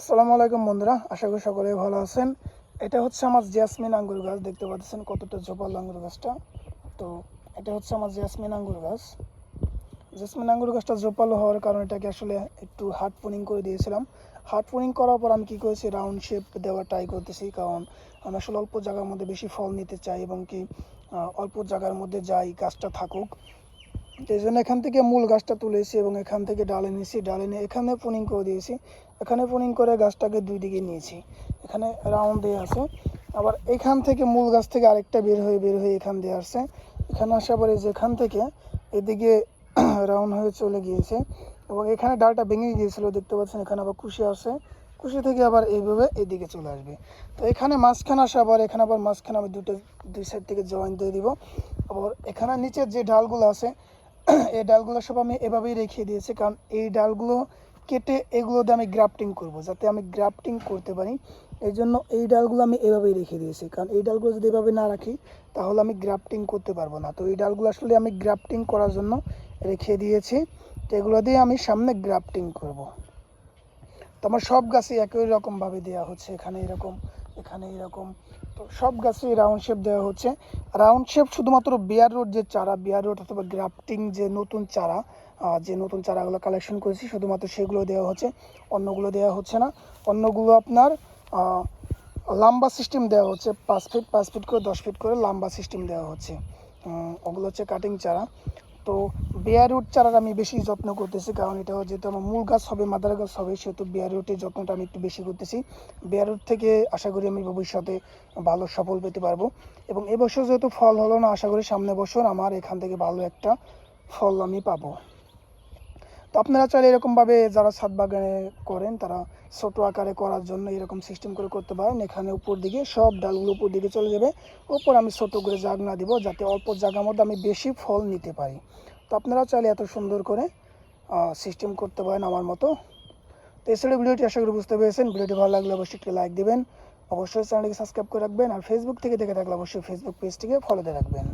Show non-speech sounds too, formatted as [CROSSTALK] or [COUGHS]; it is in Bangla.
আসসালামু আলাইকুম বন্ধুরা, আশা করি সকলেই ভালো আছেন। এটা হচ্ছে আমার জেসমিন আঙ্গুর গাছ, দেখতে পাচ্ছেন কতটা জোপাল আঙ্গুর গাছটা। তো এটা হচ্ছে আমার জেসমিন আঙ্গুর গাছ। জেসমিন আঙ্গুর গাছটা জোপালো হওয়ার কারণে এটাকে আসলে একটু হার্ড পুনিং করে দিয়েছিলাম। হার্ড পুনিং করার পর আমি কী করেছি, রাউন্ড শেপ দেওয়ার ট্রাই করতেছি, কারণ আমি আসলে অল্প জায়গার মধ্যে বেশি ফল নিতে চাই এবং কি অল্প জায়গার মধ্যে যাই, গাছটা থাকুক। এই জন্য এখান থেকে মূল গাছটা তুলেছি এবং এখান থেকে ডালে নিয়েছি ডালে নিয়ে এখানে পুনিং করে দিয়েছি। এখানে পুনিং করে গাছটাকে দুই দিকে নিয়েছি। এখানে রাউন্ড দিয়ে আছে। আবার এখান থেকে মূল গাছ থেকে আরেকটা বের হয়ে বের হয়ে এখান দিয়ে আসছে। এখানে আসার পরে যেখান থেকে এদিকে [CLEARS THROAT] রাউন্ড হয়ে চলে গিয়েছে এবং এখানে ডালটা ভেঙে গিয়েছিল, দেখতে পাচ্ছেন এখানে আবার কুশি আসে কুশি থেকে আবার এইভাবে এদিকে চলে আসবে। তো এখানে মাঝখানে আসা আবার এখানে আবার মাঝখানে আমি দুটো, দুই সাইড থেকে জয়েন্ট দিয়ে দিব। আবার এখানে নিচের যে ডালগুলো আছে [COUGHS] এই ডালগুলো সব আমি এভাবেই রেখে দিয়েছি, কারণ এই ডালগুলো কেটে এগুলো দিয়ে আমি গ্রাফটিং করব, যাতে আমি গ্রাফটিং করতে পারি। এই জন্য এই ডালগুলো আমি এভাবেই রেখে দিয়েছি, কারণ এই ডালগুলো যদি এভাবে না রাখি, তাহলে আমি গ্রাফটিং করতে পারব না। তো এই ডালগুলো আসলে আমি গ্রাফটিং করার জন্য রেখে দিয়েছি, তো এগুলো দিয়ে আমি সামনে গ্রাফটিং করব। তো আমার সব গাছে একই রকমভাবে দেওয়া হচ্ছে, এখানে এরকম এখানে এরকম, তো সব গাছে রাউন্ড শেপ দেওয়া হচ্ছে। রাউন্ড শেপ শুধুমাত্র বিয়ার রোড যে চারা বিয়ার রোড অথবা গ্রাফটিং যে নতুন চারা যে নতুন চারাগুলো কালেকশন করেছি, শুধুমাত্র সেগুলো দেওয়া হচ্ছে। অন্যগুলো দেওয়া হচ্ছে না। অন্যগুলো আপনার লম্বা সিস্টেম দেওয়া হচ্ছে। পাঁচ ফিট পাঁচ ফিট করে, দশ ফিট করে লম্বা সিস্টেম দেওয়া হচ্ছে। ওগুলো হচ্ছে কাটিং চারা। তো বেয়ার রুট চারার আমি বেশি যত্ন করতেছি, কারণ এটা যেহেতু আমার মূল গাছ হবে, মাদার গাছ হবে, সেহেতু বেয়ার রুটের যত্নটা আমি একটু বেশি করতেছি। বেয়ার রুট থেকে আশা করি আমি ভবিষ্যতে ভালো সফল পেতে পারব। এবং এবছর যেহেতু ফল হলো না, আশা করি সামনে বছর আমার এখান থেকে ভালো একটা ফল আমি পাবো। তো আপনারা চাইলে এরকমভাবে যারা ছাদ বাগানে করেন, তারা ছোট আকারে করার জন্য এরকম সিস্টেম করে করতে পারেন। এখানে উপর দিকে সব ডালগুলো উপর দিকে চলে যাবে। উপর আমি ছোট করে জাগনা দিব, যাতে অল্প জায়গার মধ্যে আমি বেশি ফল নিতে পারি। তো আপনারা চাইলে এত সুন্দর করে সিস্টেম করতে পারেন আমার মতো। তো এছাড়া ভিডিওটি, আশা করি বুঝতে পেরেছেন। ভিডিওটি ভালো লাগলে অবশ্যই একটি লাইক দেবেন। অবশ্যই চ্যানেলটিকে সাবস্ক্রাইব করে রাখবেন। আর ফেসবুক থেকে দেখে থাকলে অবশ্যই ফেসবুক পেজটিকে ফলো দিয়ে রাখবেন।